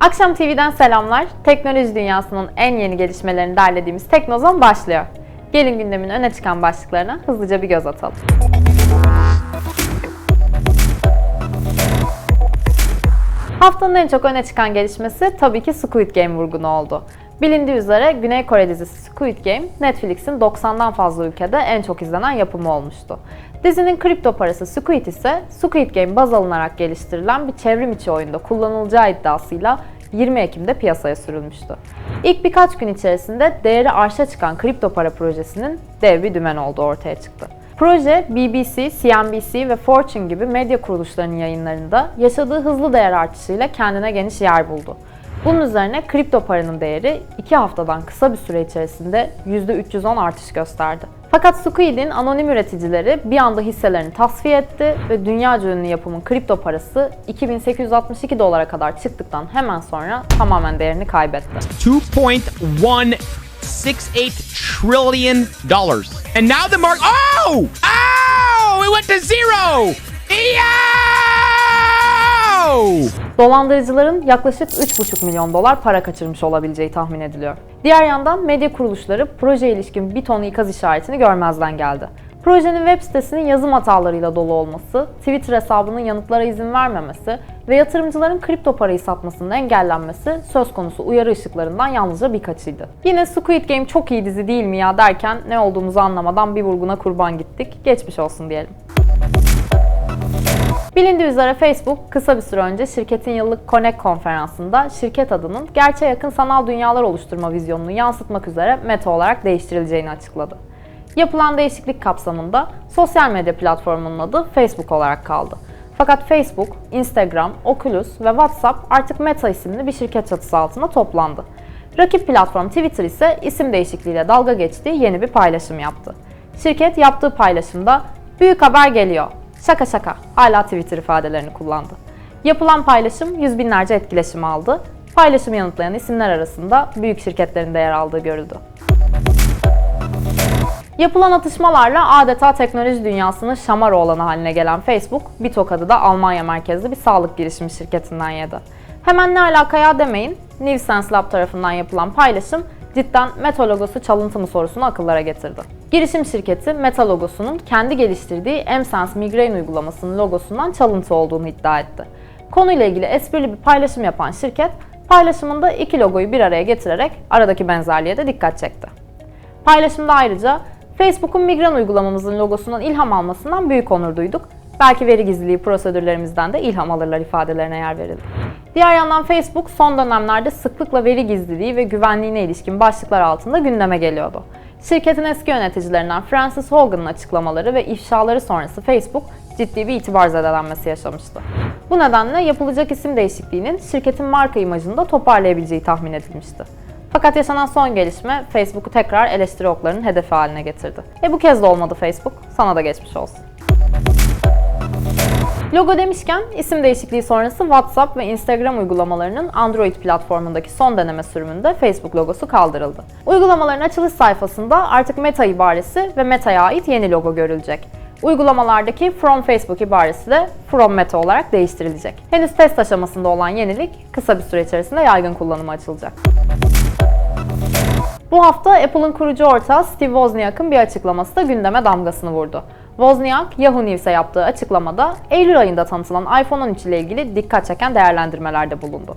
Akşam TV'den selamlar. Teknoloji dünyasının en yeni gelişmelerini derlediğimiz Teknozon başlıyor. Gelin gündemin öne çıkan başlıklarına hızlıca bir göz atalım. Haftanın en çok öne çıkan gelişmesi tabii ki Squid Game vurgunu oldu. Bilindiği üzere Güney Kore dizisi Squid Game, Netflix'in 90'dan fazla ülkede en çok izlenen yapımı olmuştu. Dizinin kripto parası Squid ise Squid Game baz alınarak geliştirilen bir çevrim içi oyunda kullanılacağı iddiasıyla 20 Ekim'de piyasaya sürülmüştü. İlk birkaç gün içerisinde değeri arşa çıkan kripto para projesinin dev bir dümen olduğu ortaya çıktı. Proje BBC, CNBC ve Fortune gibi medya kuruluşlarının yayınlarında yaşadığı hızlı değer artışıyla kendine geniş yer buldu. Bunun üzerine kripto paranın değeri 2 haftadan kısa bir süre içerisinde %310 artış gösterdi. Fakat Squid'in anonim üreticileri bir anda hisselerini tasfiye etti ve dünyaca ünlü yapımın kripto parası 2862 dolara kadar çıktıktan hemen sonra tamamen değerini kaybetti. 2.168 trillion dollars. And now the mark Oh! Oh! It went to zero! Yo! Dolandırıcıların yaklaşık 3,5 milyon dolar para kaçırmış olabileceği tahmin ediliyor. Diğer yandan medya kuruluşları proje ilişkin bir ton ikaz işaretini görmezden geldi. Projenin web sitesinin yazım hatalarıyla dolu olması, Twitter hesabının yanıtlara izin vermemesi ve yatırımcıların kripto parayı satmasının engellenmesi söz konusu uyarı ışıklarından yalnızca birkaçıydı. Yine Squid Game çok iyi dizi değil mi ya derken ne olduğumuzu anlamadan bir vurguna kurban gittik. Geçmiş olsun diyelim. Bilindiği üzere Facebook kısa bir süre önce şirketin yıllık Connect konferansında şirket adının gerçeğe yakın sanal dünyalar oluşturma vizyonunu yansıtmak üzere Meta olarak değiştirileceğini açıkladı. Yapılan değişiklik kapsamında sosyal medya platformunun adı Facebook olarak kaldı. Fakat Facebook, Instagram, Oculus ve WhatsApp artık Meta isimli bir şirket çatısı altında toplandı. Rakip platform Twitter ise isim değişikliğiyle dalga geçtiği yeni bir paylaşım yaptı. Şirket yaptığı paylaşımda büyük haber geliyor. Şaka şaka. Hala Twitter ifadelerini kullandı. Yapılan paylaşım yüz binlerce etkileşim aldı. Paylaşımı yanıtlayan isimler arasında büyük şirketlerin de yer aldığı görüldü. Yapılan atışmalarla adeta teknoloji dünyasının şamar oğlanı haline gelen Facebook, bir tokadı da Almanya merkezli bir sağlık girişimi şirketinden yedi. Hemen ne alaka ya demeyin, NewSense Lab tarafından yapılan paylaşım cidden Meta logosu çalıntı mı sorusunu akıllara getirdi. Girişim şirketi Meta logosunun kendi geliştirdiği M-Sense Migraine uygulamasının logosundan çalıntı olduğunu iddia etti. Konuyla ilgili esprili bir paylaşım yapan şirket, paylaşımında iki logoyu bir araya getirerek aradaki benzerliğe de dikkat çekti. Paylaşımda ayrıca Facebook'un Migren uygulamamızın logosundan ilham almasından büyük onur duyduk. Belki veri gizliliği prosedürlerimizden de ilham alırlar ifadelerine yer verildi. Diğer yandan Facebook son dönemlerde sıklıkla veri gizliliği ve güvenliğine ilişkin başlıklar altında gündeme geliyordu. Şirketin eski yöneticilerinden Francis Hogan'ın açıklamaları ve ifşaları sonrası Facebook ciddi bir itibar zedelenmesi yaşamıştı. Bu nedenle yapılacak isim değişikliğinin şirketin marka imajını da toparlayabileceği tahmin edilmişti. Fakat yaşanan son gelişme Facebook'u tekrar eleştiri oklarının hedefi haline getirdi. E bu kez de olmadı Facebook, sana da geçmiş olsun. Logo demişken isim değişikliği sonrası WhatsApp ve Instagram uygulamalarının Android platformundaki son deneme sürümünde Facebook logosu kaldırıldı. Uygulamaların açılış sayfasında artık Meta ibaresi ve Meta'ya ait yeni logo görülecek. Uygulamalardaki From Facebook ibaresi de From Meta olarak değiştirilecek. Henüz test aşamasında olan yenilik kısa bir süre içerisinde yaygın kullanıma açılacak. Bu hafta Apple'ın kurucu ortağı Steve Wozniak'ın bir açıklaması da gündeme damgasını vurdu. Wozniak, Yahoo News'e yaptığı açıklamada Eylül ayında tanıtılan iPhone 13 ile ilgili dikkat çeken değerlendirmelerde bulundu.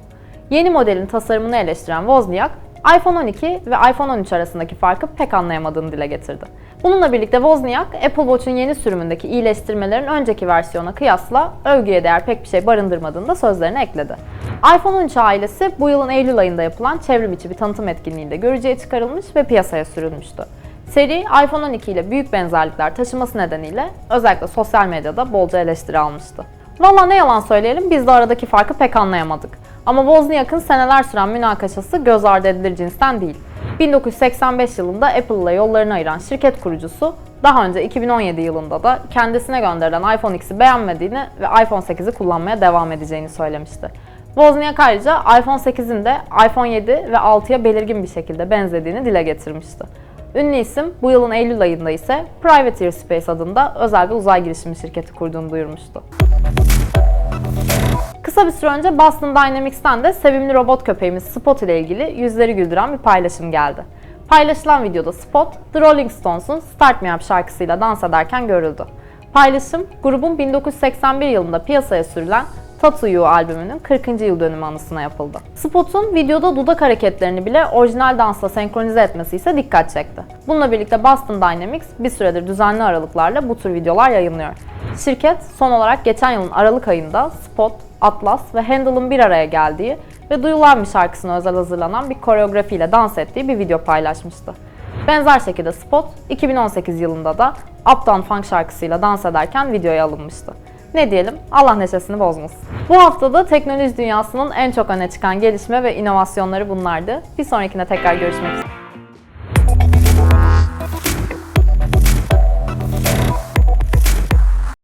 Yeni modelin tasarımını eleştiren Wozniak, iPhone 12 ve iPhone 13 arasındaki farkı pek anlayamadığını dile getirdi. Bununla birlikte Wozniak, Apple Watch'un yeni sürümündeki iyileştirmelerin önceki versiyona kıyasla övgüye değer pek bir şey barındırmadığını da sözlerine ekledi. iPhone 13 ailesi bu yılın Eylül ayında yapılan çevrim içi bir tanıtım etkinliğinde görücüye çıkarılmış ve piyasaya sürülmüştü. Seri iPhone 12 ile büyük benzerlikler taşıması nedeniyle özellikle sosyal medyada bolca eleştiri almıştı. Valla ne yalan söyleyelim biz de aradaki farkı pek anlayamadık. Ama Wozniak'ın seneler süren münakaşası göz ardı edilir cinsten değil. 1985 yılında Apple ile yollarını ayıran şirket kurucusu daha önce 2017 yılında da kendisine gönderilen iPhone X'i beğenmediğini ve iPhone 8'i kullanmaya devam edeceğini söylemişti. Wozniak ayrıca iPhone 8'in de iPhone 7 ve 6'ya belirgin bir şekilde benzediğini dile getirmişti. Ünlü isim bu yılın Eylül ayında ise Private Airspace adında özel bir uzay girişimi şirketi kurduğunu duyurmuştu. Kısa bir süre önce Boston Dynamics'ten de sevimli robot köpeğimiz Spot ile ilgili yüzleri güldüren bir paylaşım geldi. Paylaşılan videoda Spot, The Rolling Stones'un Start Me Up şarkısıyla dans ederken görüldü. Paylaşım, grubun 1981 yılında piyasaya sürülen Tattoo You albümünün 40. yıl dönümü anısına yapıldı. Spot'un videoda dudak hareketlerini bile orijinal dansla senkronize etmesi ise dikkat çekti. Bununla birlikte Boston Dynamics bir süredir düzenli aralıklarla bu tür videolar yayınlıyor. Şirket son olarak geçen yılın Aralık ayında Spot, Atlas ve Handel'ın bir araya geldiği ve Duyulan bir şarkısına özel hazırlanan bir koreografiyle dans ettiği bir video paylaşmıştı. Benzer şekilde Spot, 2018 yılında da Uptown Funk şarkısıyla dans ederken videoya alınmıştı. Ne diyelim, Allah neşesini bozmasın. Bu haftada teknoloji dünyasının en çok öne çıkan gelişme ve inovasyonları bunlardı. Bir sonrakine tekrar görüşmek üzere.